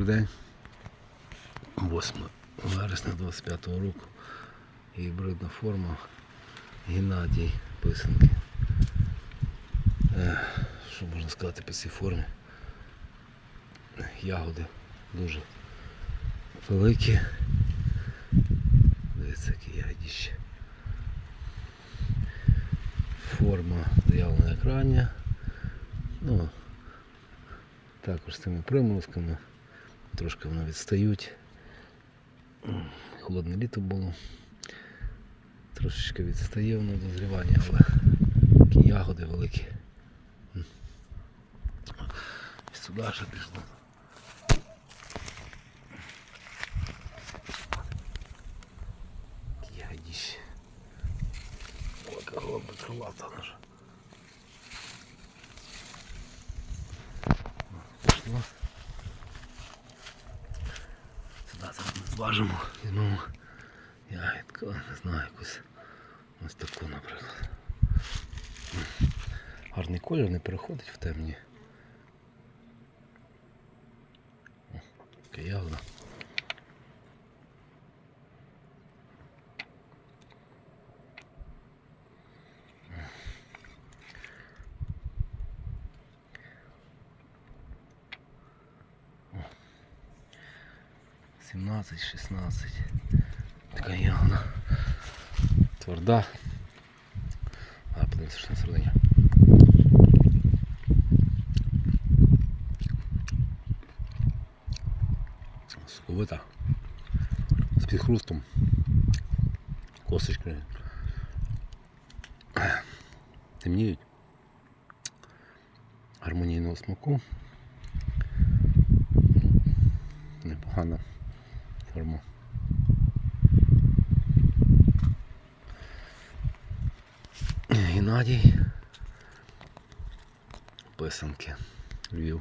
Добрий день. 8 вересня 25 року. Гібридна форма. Геннадій писанки. Що можна сказати по цій формі? Ягоди дуже великі. Дивіться, які ягодіщі. Форма заявлена як. Ну, також з цими приморозками. Трошки вони відстають. Холодне літо було. Трошечки відстає воно дозрівання, але такі ягоди великі. І сюди ще пішло. Такі ягодіщі. О, голуба крилата наша. Важимо. Ну, ягідка, не знаю якусь. Ось таку, наприклад. Гарний колір не переходить в темні. Киявна. 17-16. Така явно тверда. А, подивимося, що на середині. Сковита. З підхрустом. Косточки. Темніють. Гармонійного смаку. Непогано форма. Геннадій. Писанки. Львів.